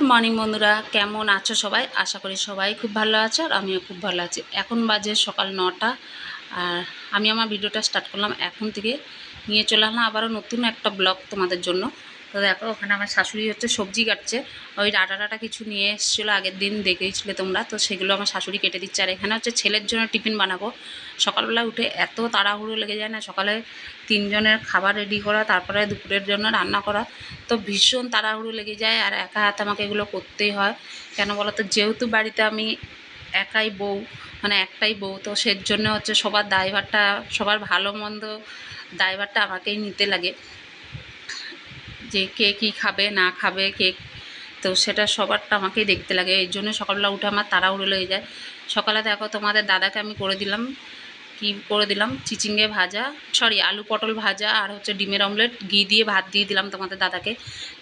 Good morning বন্ধুরা, কেমন আছো সবাই? আশা করি সবাই খুব ভালো আছো আর আমিও খুব ভালো আছি। এখন বাজে সকাল নটা আর আমি আমার ভিডিওটা স্টার্ট করলাম এখন থেকে। নিয়ে চলে আসলাম আবারও নতুন একটা ব্লগ তোমাদের জন্য। তো দেখো, ওখানে আমার শাশুড়ি হচ্ছে সবজি কাটছে। ওই ডাটা ডাটা কিছু নিয়ে এসেছিল, আগের দিন দেখেইছিলে তোমরা। তো সেগুলো আমার শাশুড়ি কেটে দিচ্ছে। আর এখানে হচ্ছে ছেলের জন্য টিফিন বানাবো। সকালবেলা উঠে এত তাড়াহুড়ো লেগে যায় না, সকালে তিনজনের খাবার রেডি করা, তারপরে দুপুরের জন্য রান্না করা। তো ভীষণ তাড়াহুড়ো লেগে যায়, আর একা হাতে আমাকে এগুলো করতেই হয়। কেন বলো তো? যেহেতু বাড়িতে আমি একাই বউ মানে একটাই বউ, তো সের জন্য হচ্ছে সবার দায়ভারটা, সবার ভালো মন্দ দায়ভারটা আমাকেই নিতে লাগে। যে কে কি খাবে, না খাবে, কে তো সেটা সবারটা আমাকেই দেখতে লাগে। এই জন্য সকালবেলা উঠে আমার তারা উড়ে লেগে যায়। সকালে দেখো তোমাদের দাদাকে আমি করে দিলাম। কি করে দিলাম? চিচিঙ্গে ভাজা সরি আলু পটল ভাজা আর হচ্ছে ডিমের অমলেট ঘি দিয়ে ভাত দিয়ে দিলাম তোমাদের দাদাকে।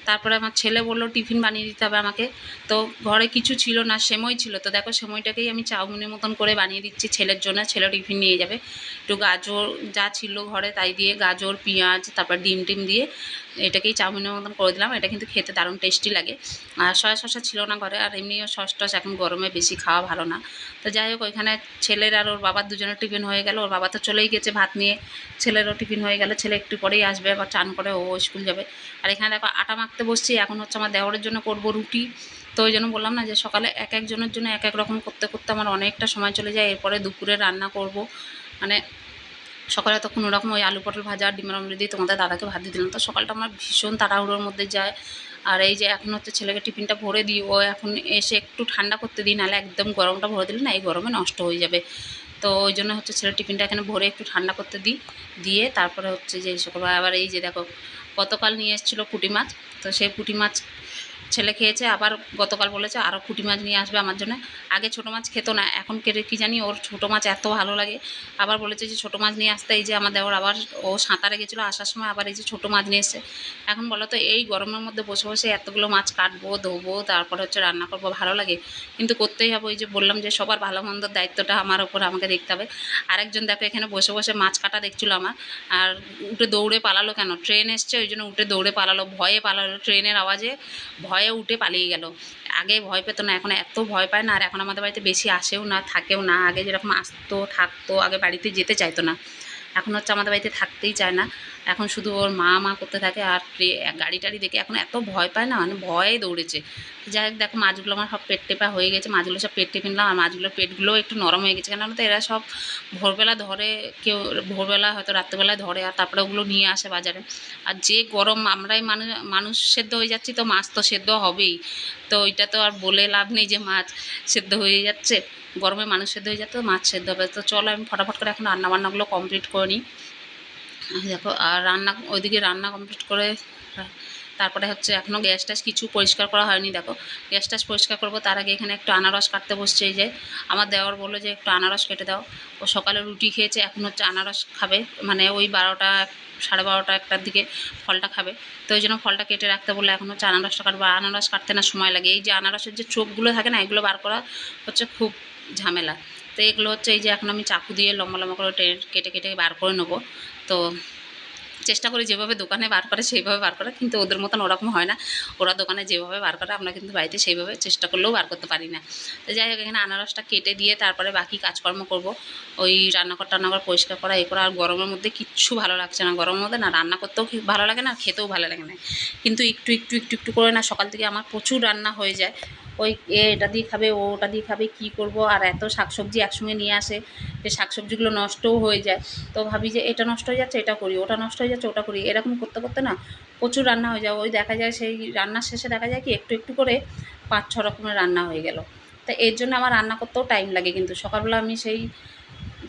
তারপরে আমার ছেলে বলল, টিফিন বানিয়ে দিতে হবে আমাকে। তো ঘরে কিছু ছিল না, সেমই ছিল। তো দেখো, সেমইটাকেই আমি চাউমিনের মতন করে বানিয়ে দিচ্ছি ছেলের জন্য। ছেলে টিফিন নিয়ে যাবে। একটু গাজর যা ছিল ঘরে তাই দিয়ে গাজর, পেঁয়াজ, তারপর ডিম টিম দিয়ে এটাকেই চাউমিনের মতন করে দিলাম। এটা কিন্তু খেতে দারুণ টেস্টি লাগে। আর সয়া শসা ছিল না ঘরে, আর এমনিও সস টস এখন গরমে বেশি খাওয়া ভালো না। তো যাই হোক, ওইখানে ছেলের আর ওর বাবার দুজনের টিফিন হয়ে গেল। ওর বাবা তো চলেই গেছে ভাত নিয়ে। ছেলেরও টিফিন হয়ে গেল। ছেলে একটু পরেই আসবে, আবার চান করে ও স্কুল যাবে। আর এখানে দেখো, আটা মাখতে বসছি, এখন হচ্ছে আমার দেওয়ারের জন্য করব রুটি। তো ওই জন্য বললাম না যে সকালে এক একজনের জন্য এক এক রকম করতে করতে আমার অনেকটা সময় চলে যায়, এরপরে দুপুরে রান্না করব। মানে সকালে তখন ওরকম ওই আলু পটল ভাজা ডিমের অমলেট দিয়ে তোমাদের দাদাকে ভাত দিয়ে দিলাম। তো সকালটা আমার ভীষণ তাড়াহুড়োর মধ্যে যায়। আর এই যে এখন হচ্ছে ছেলেকে টিফিনটা ভরে দিই, ও এখন এসে একটু ঠান্ডা করতে দিই, নাহলে একদম গরমটা ভরে দিলে না এই গরমে নষ্ট হয়ে যাবে। তো ওই জন্য হচ্ছে ছেলের টিফিনটা এখানে ভরে একটু ঠান্ডা করতে দিই। দিয়ে তারপরে হচ্ছে যে সকালবেলা আবার এই যে দেখো গতকাল নিয়ে এসেছিল পুঁটি মাছ তো সেই পুঁটি মাছ ছেলে খেয়েছে, আবার গতকাল বলেছে আরও পুঁটি মাছ নিয়ে আসবে আমার জন্য। আগে ছোটো মাছ খেতো না, এখন কেটে কী জানি ওর ছোটো মাছ এত ভালো লাগে। আবার বলেছে যে ছোটো মাছ নিয়ে আসতে, এই যে আমার দেওয়ার আবার ও সাঁতারে গেছিল আসার সময়, আবার এই যে ছোটো মাছ নিয়ে এসছে। এখন বলো তো, এই গরমের মধ্যে বসে বসে এতগুলো মাছ কাটবো, ধোবো, তারপরে হচ্ছে রান্না করব, ভালো লাগে। কিন্তু করতেই হবে ওই যে বললাম যে সবার ভালো মন্দর দায়িত্বটা আমার ওপর, আমাকে দেখতে হবে। আরেকজন দেখো এখানে বসে বসে মাছ কাটা দেখছিলো আমার, আর উঠে দৌড়ে পালালো কেন? ট্রেন এসছে, ওই জন্য উঠে দৌড়ে পালালো, ভয়ে পালালো ট্রেনের আওয়াজে। ভয়ে উঠে পালিয়ে গেল। আগে ভয় পেতো না, এখন এত ভয় পায় না, আর এখন আমাদের বাড়িতে বেশি আসেও না, থাকেও না, আগে যেরকম আসতো, থাকতো, আগে বাড়িতে যেতে চাইতো না। এখন হচ্ছে আমাদের বাড়িতে থাকতেই চায় না। এখন শুধু ওর মা মা করতে থাকে আর গাড়ি টাড়ি দেখে এখন এত ভয় পায় না মানে ভয়ে দৌড়েছে। যাই হোক, দেখো মাছগুলো আমার সব পেট টেপা হয়ে গেছে, মাছগুলো সব পেট টেপে নিলাম আর মাছগুলোর পেটগুলোও একটু নরম হয়ে গেছে। কেন তো এরা সব ভোরবেলা ধরে, কেউ ভোরবেলা হয়তো রাত্রেবেলায় ধরে আর তারপরে ওগুলো নিয়ে আসে বাজারে। আর যে গরম, আমরাই মানুষ মানুষ সেদ্ধ হয়ে যাচ্ছি তো মাছ তো সেদ্ধ হবেই। তো ওইটা তো আর বলে লাভ নেই যে মাছ সেদ্ধ হয়ে যাচ্ছে। গরমে মানুষ সেদ্ধ হয়ে যাচ্ছে তো মাছ সেদ্ধ হবে। তো চলো আমি ফটাফট করে এখন রান্নাবান্নাগুলো কমপ্লিট করে নিই। দেখো, আর রান্না, ওইদিকে রান্না কমপ্লিট করে, তারপরে হচ্ছে এখনও গ্যাস ট্যাস কিছু পরিষ্কার করা হয়নি, দেখো। গ্যাস ট্যাস পরিষ্কার করব, তার আগে এখানে একটু আনারস কাটতে বসছে, এই যে আমার দেওয়ার বলল যে একটু আনারস কেটে দাও। ও সকালে রুটি খেয়েছে, এখন হচ্ছে আনারস খাবে মানে ওই বারোটা, সাড়ে বারোটা একটার দিকে ফলটা খাবে। তো ওই জন্য ফলটা কেটে রাখতে বললে, এখন হচ্ছে আনারসটা কাটবো। আনারস কাটতে না সময় লাগে, এই যে আনারসের যে চোখগুলো থাকে না, এগুলো বার করা হচ্ছে খুব ঝামেলা। তো এগুলো হচ্ছে এই যে এখন আমি চাকু দিয়ে লম্বা লম্বা করে কেটে কেটে বার করে নেব। তো চেষ্টা করি যেভাবে দোকানে বার করে, সেইভাবে বার করা। কিন্তু ওদের মতন ওরকম হয় না। ওরা দোকানে যেভাবে বার করে, আমরা কিন্তু বাড়িতে সেইভাবে চেষ্টা করলেও বার করতে পারি না। তো যাই হোক, এখানে আনারসটা কেটে দিয়ে তারপরে বাকি কাজকর্ম করব। ওই রান্নাঘর টান্নাঘর পরিষ্কার করা, এ করা, আর গরমের মধ্যে কিচ্ছু ভালো লাগছে না। গরমের মধ্যে না, রান্না করতেও ভালো লাগে না খেতেও ভালো লাগে না। কিন্তু একটু একটু একটু একটু করে না, সকাল থেকে আমার প্রচুর রান্না হয়ে যায়। ওই এটা দিয়ে খাবে, ও ওটা দিয়ে খাবে, কী করব? আর এত শাকসবজি একসঙ্গে নিয়ে আসে যে শাকসবজিগুলো নষ্টও হয়ে যায়। তো ভাবি যে এটা নষ্ট হয়ে যাচ্ছে, এটা করি, ওটা নষ্ট হয়ে যাচ্ছে, ওটা করি। এরকম করতে করতে না প্রচুর রান্না হয়ে যায়। ওই দেখা যায় সেই রান্নার শেষে দেখা যায় কি একটু একটু করে পাঁচ ছ রকমের রান্না হয়ে গেল। তা এর জন্য আমার রান্না করতেও টাইম লাগে কিন্তু। সকালবেলা আমি সেই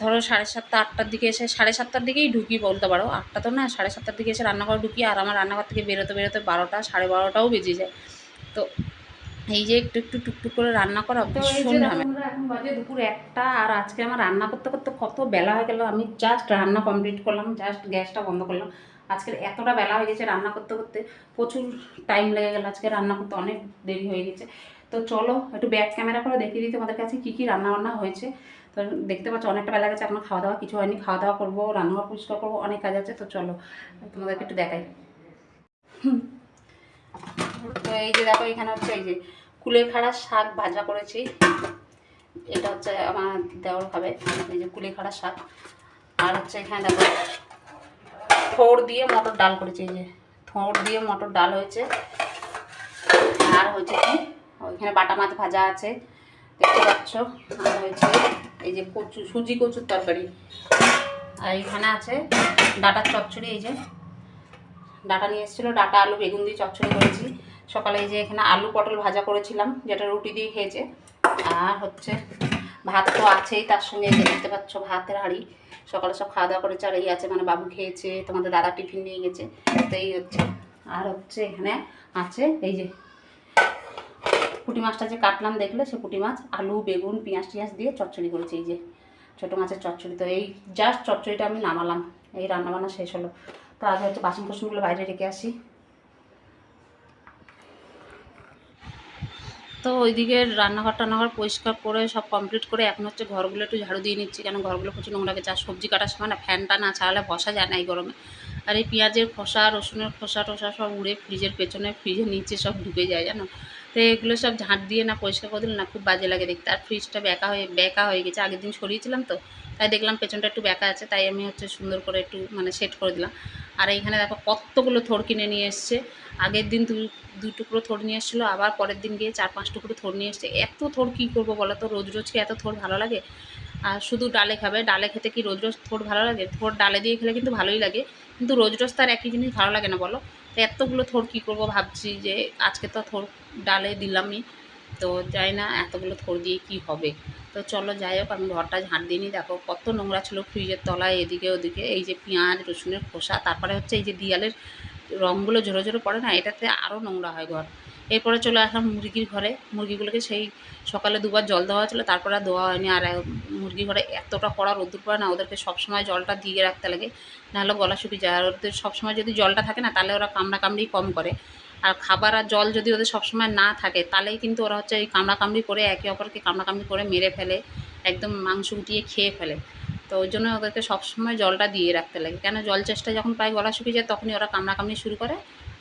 ধরো সাড়ে সাতটা, আটটার দিকে এসে সাড়ে সাতটার দিকেই ঢুকি বলতে পারো। আটটা তো না, সাড়ে সাতটার দিকে এসে রান্নাঘর ঢুকি আর আমার রান্নাঘর থেকে বেরোতে বেরোতে বারোটা, সাড়ে বারোটাও বেজে যায়। তো এই যে একটু একটু টুকটুক করে রান্না করা ভীষণ এখন বাজে দুপুর একটা আর আজকে আমার রান্না করতে করতে কত বেলা হয়ে গেল। আমি জাস্ট রান্না কমপ্লিট করলাম জাস্ট গ্যাসটা বন্ধ করলাম। আজকের এতটা বেলা হয়ে গেছে রান্না করতে করতে। প্রচুর টাইম লেগে গেল আজকে রান্না করতে অনেক দেরি হয়ে গেছে। তো চলো একটু ব্যাক ক্যামেরা করে দেখিয়ে দিই তোমাদের কাছে কী কী রান্না বান্না হয়েছে। তো দেখতে পাচ্ছ অনেকটা বেলা গেছে এখনও খাওয়া দাওয়া কিছু হয়নি। খাওয়া দাওয়া করব রান্নাঘর পরিষ্কার করব অনেক কাজ আছে। তো চলো তোমাদেরকে একটু দেখাই। হুম। তো এই যে দেখো, এখানে হচ্ছে এই যে কুলেখাড়া শাক ভাজা করেছি। এটা হচ্ছে আমার দেওয়ার খাবে, এই যে কুলেখাড়া শাক। আর হচ্ছে এখানে দেখো থোড় দিয়ে মটর ডাল করেছি, এই যে থোড় দিয়ে মটর ডাল হয়েছে। আর হচ্ছে কি, ওইখানে বাটা মাছ ভাজা আছে, দেখতে পাচ্ছ। আর হয়েছে এই যে কচু, সুজি কচুর তরকারি। আর এখানে আছে ডাটার চচ্চড়ি, এই যে। ডাটা নিয়ে এসেছিল, ডাটা, আলু, বেগুন দিয়ে চচ্চড়ি করেছি। সকালে এই যে এখানে আলু পটল ভাজা করেছিলাম, যেটা রুটি দিয়ে খেয়েছে। আর হচ্ছে ভাত তো আছেই, তার সঙ্গে এই দেখতে পাচ্ছ ভাতের হাঁড়ি। সকালে সব খাওয়া দাওয়া আর এই আছে মানে বাবু খেয়েছে, তোমাদের দাদা টিফিন নিয়ে গেছে তো এই হচ্ছে। আর হচ্ছে এখানে আছে এই যে পুঁটি মাছটা যে কাটলাম, দেখলে? সে পুঁটি মাছ, আলু, বেগুন, পেঁয়াজ টিয়াজ দিয়ে চচ্চড়ি করেছি এই যে। ছোটো মাছের চচ্চড়ি, তো এই জাস্ট চচ্চড়িটা আমি নামালাম। এই রান্নাবান্না শেষ হলো। তো আগে হচ্ছে বাসন কোসনগুলো বাইরে রেখে আসি। তো ওইদিকে রান্নাঘর টান্নাঘর পরিষ্কার করে সব কমপ্লিট করে এখন হচ্ছে ঘরগুলো একটু ঝাড়ু দিয়ে নিচ্ছি। কেন ঘরগুলো প্রচুর নোংরা গেছে, আর সবজি কাটার সময় না ফ্যানটা না ছাড়ালে বসা যায় না এই গরমে। আর এই পেঁয়াজের খোসা, রসুনের খোসা টোসা সব উড়ে ফ্রিজের পেছনে, ফ্রিজের নিচে সব ঢুকে যায়, জানো? তো এগুলো সব ঝাঁট দিয়ে না পরিষ্কার করে দিলে না খুব বাজে লাগে দেখতে। আর ফ্রিজটা ব্যাকা হয়ে, বেঁকা হয়ে গেছে। আগের দিন সরিয়েছিলাম তো, তাই দেখলাম পেছনটা একটু বেঁকা আছে, তাই আমি হচ্ছে সুন্দর করে একটু মানে সেট করে দিলাম। আর এইখানে দেখো কতগুলো থোড় কিনে নিয়ে এসছে। আগের দিন দু দুই টুকরো থোড় নিয়ে এসেছিল, আবার পরের দিন গিয়ে চার পাঁচ টুকরো থোড় নিয়ে এসছে। এত থোড় কী করব বলো তো? রোজ রোজ কি এত থোড় ভালো লাগে? আর শুধু ডালে খাবে, ডালে খেতে কি রোজ রোজ থোড় ভালো লাগে? থোড় ডালে দিয়ে খেলে কিন্তু ভালোই লাগে, কিন্তু রোজ রোজ তার একই জিনিস ভালো লাগে না বলো? তো এতগুলো থোড় কী করব ভাবছি যে আজকে তো থোড় ডালে দিলামই, তো যাই না, এতগুলো থোড় দিয়ে কি হবে? তো চলো যাই হোক, আমি ঘরটা ঝাঁট দিয়ে নিই। দেখো কত নোংরা ছিল ফ্রিজের তলায়, এদিকে ওদিকে। এই যে পেঁয়াজ, রসুনের খোসা, তারপরে হচ্ছে এই যে দিয়ালের রঙগুলো ঝোরো ঝোরো পড়ে না, এটাতে আরও নোংরা হয় ঘর। এরপরে চলে আসলাম মুরগির ঘরে। মুরগিগুলোকে সেই সকালে দুবার জল দেওয়া হয়েছিলো, তারপরে আর দেওয়া হয়নি। আর মুরগির ঘরে এতটা কড়া রোদ্দুর পড়ে না, ওদেরকে সবসময় জলটা দিয়ে রাখতে লাগে। নাহলে গলা শুকিয়ে যায়। আর ওদের সবসময় যদি জলটা থাকে না, তাহলে ওরা কামড়া কামড়ি কম করে। আর খাবার আর জল যদি ওদের সবসময় না থাকে, তাহলেই কিন্তু ওরা হচ্ছে এই কামড়াকামড়ি করে একে অপরকে কামড়া কামড়ি করে মেরে ফেলে, একদম মাংস উঠিয়ে খেয়ে ফেলে। তো ওই জন্য ওদেরকে সবসময় জলটা দিয়ে রাখতে লাগে। কেন জল চেষ্টা যখন প্রায় গলা শুকিয়ে যায়, তখনই ওরা কামড়া কামড়ি শুরু করে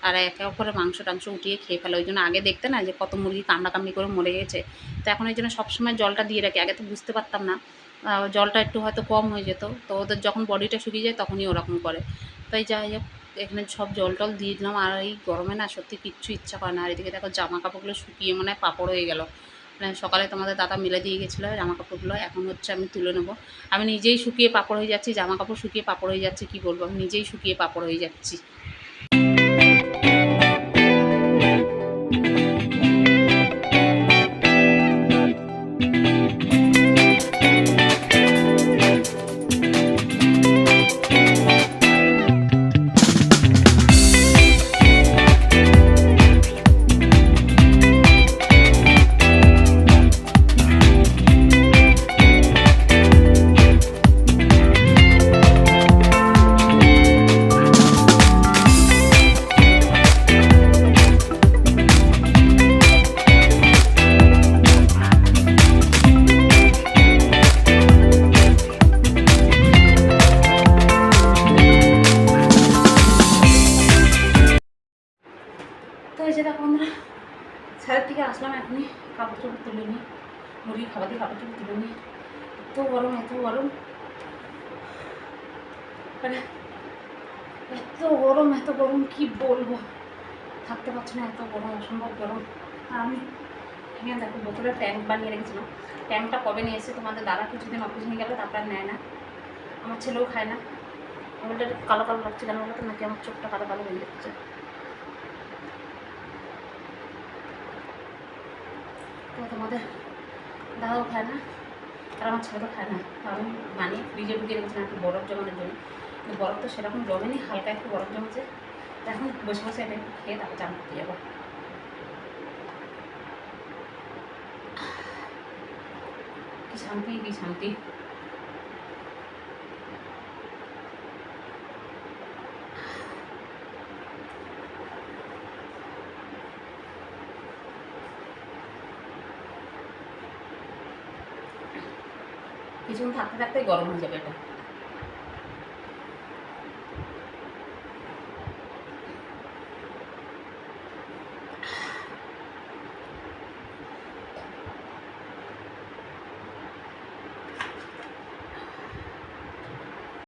আর একে অপরে মাংস টাংস উঠিয়ে খেয়ে ফেলে। ওই জন্য আগে দেখতে না যে কত মুরগি কামড়া কামড়ি করে মরে গেছে। তো এখন ওই জন্য সবসময় জলটা দিয়ে রাখি। আগে তো বুঝতে পারতাম না। জলটা একটু হয়তো কম হয়ে যেত। তো ওদের যখন বডিটা শুকিয়ে যায়, তখনই ওরকম করে। তাই যাই হোক এখানে সব জল টল দিয়ে দিলাম, আর এই গরমে না সত্যি কিচ্ছু ইচ্ছা করে না। আর এদিকে দেখো জামা কাপড়গুলো শুকিয়ে মনে পাপড় হয়ে গেল। মানে সকালে তোমাদের দাদা মেলে দিয়ে গেছিল জামা কাপড়গুলো এখন হচ্ছে আমি তুলে নেব। আমি নিজেই শুকিয়ে পাপড় হয়ে যাচ্ছি জামা কাপড় শুকিয়ে পাপড় হয়ে যাচ্ছে, কি বলব? আমি নিজেই শুকিয়ে পাপড় হয়ে যাচ্ছি। গরম, এত গরম। মানে এত গরম এত গরম, কি বলব? থাকতে পারছি না, এত গরম, অসম্ভব গরম। আর আমি এখানে দেখো বোতলের ট্যাঙ্ক বানিয়ে রেখেছিলাম। ট্যাঙ্কটা কবে নিয়ে এসে তোমাদের দাদা কিছুদিন অফিস নিয়ে গেলে, তারপর নেয় না। আমার ছেলেও খায় না। ওটা কালো কালো লাগছে কেন? বলতো নাকি আমার চোখটা কালো কালো হয়ে যাচ্ছে। তো তোমাদের দাদাও খায় না। আর আমার ছেলেটা খায় না। কারণ বানিয়ে ফ্রিজে ঢুকে রেখেছিলাম একটু বরফ জমানোর জন্য। কিন্তু বরফ তো সেরকম জমেনি, হালকা একটু বরফ জমেছে। এখন বসে বসে এটা একটু খেয়ে তারপর চান করতে যাব। কি শান্তি কি শান্তি। কিছুক্ষণ থাকতে থাকতে গরম হয়ে যাবে এটা।